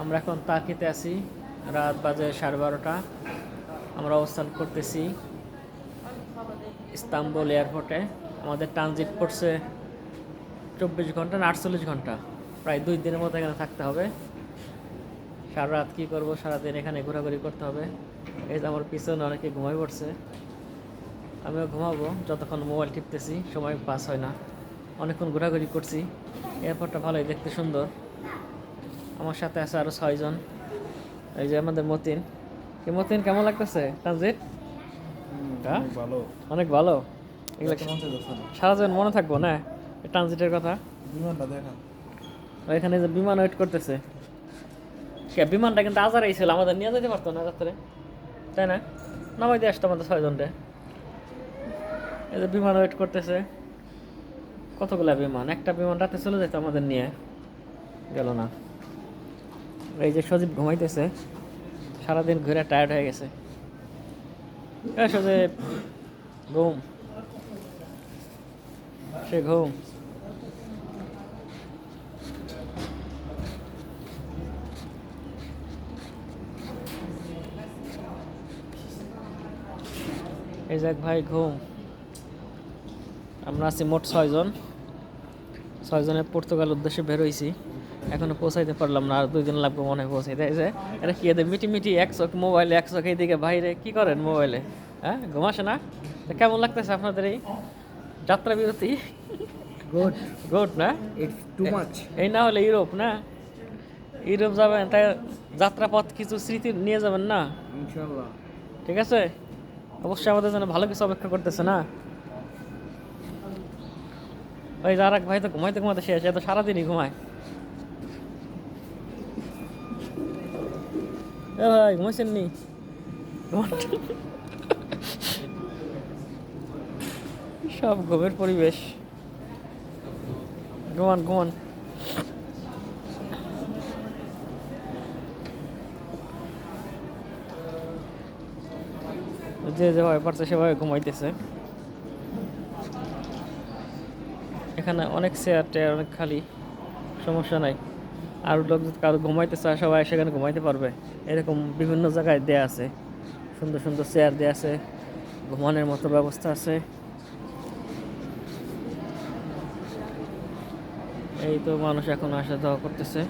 আমরা এখন তাকিতে আছি। রাত বাজে সাড়ে বারোটা। আমরা অবস্থান করতেছি ইস্তাম্বুল এয়ারপোর্টে। আমাদের ট্রানজিট পড়ছে চব্বিশ ঘণ্টা না আটচল্লিশ ঘণ্টা। প্রায় দুই দিনের মতো এখানে থাকতে হবে। সারা রাত কী করব? সারাদিন এখানে ঘোরাঘুরি করতে হবে। এই যে আমার পিছনে অনেকে ঘুমাই পড়ছে। আমিও ঘুমাবো। যতক্ষণ মোবাইল টিপতেছি, সময় পাস হয় না। অনেকক্ষণ ঘোরাঘুরি করছি। এয়ারপোর্টটা ভালোই দেখতে সুন্দর। আমার সাথে আছে আরও ছয়জন। এই যে আমাদের মতিন। কি মতিন কেমন লাগতেছে? ট্রানজিট হ্যাঁ? ভালো। অনেক ভালো? এগুলো সারা জীবন মনে থাকব না? ট্রানজিটের কথা? বিমানটা দেখা। এখানে যে বিমান ওয়েট করতেছে। বিমানটা কিন্তু আজারাই ছিল আমাদের নিয়ে যেতে পারতো না রাত্রে। তাই না? নামাই দিয়ে আসতো আমাদের ছয়জনরে এই যে বিমান ওয়েট করতেছে। কতগুলা বিমান? একটা বিমান রাতে চলে যেত আমাদের নিয়ে। গেল না। এই যে সজীব ঘুমাইতেছে, সারাদিন ঘুরে টায়ার্ড হয়ে গেছে। সজীব, ঘুম। সে ঘুম। এই যাক ভাই ঘুম। আমরা আছি মোট ছয়জন। ছয়জনে পর্তুগাল উদ্দেশ্যে বেরোইছি এখনও পৌঁছাইতে পারলাম না আর দুই দিন লাগবে মনে হয় পৌঁছাইতে। যে এটা কি এদের মিটি মিটি এক চোখ মোবাইলে এক চোখ এইদিকে বাইরে কি করেন মোবাইলে? হ্যাঁ ঘুমাসে না? কেমন লাগতেছে আপনাদের এই যাত্রা বিরতি? গুড গুড না? ইটস টু মাচ এই না হলে ইউরোপ না? ইউরোপ যাবেন তাই যাত্রাপথ কিছু স্মৃতি নিয়ে যাবেন না? ইনশাআল্লাহ। ঠিক আছে? অবশ্যই আমাদের জন্য ভালো কিছু অপেক্ষা করতেছে না? ওই যার ভাই তো ঘুমাইতে ঘুমাতে শেষ এ তো সারাদিনই ঘুমায়। ভাই ঘুমাইছেন সব ঘুমের পরিবেশ ঘুমান ঘুমান যে যেভাবে পারছে সেভাবে ঘুমাইতেছে এখানে অনেক চেয়ার টেয়ার অনেক খালি সমস্যা নাই আর লোক কারও ঘুমাইতে চায়, সবাই সেখানে ঘুমাইতে পারবে। এরকম বিভিন্ন জায়গায় দেয়া আছে। সুন্দর সুন্দর চেয়ার দেয়া আছে। ঘুমানোর মতো ব্যবস্থা আছে। এই তো মানুষ এখন আসা যাওয়া করতেছে।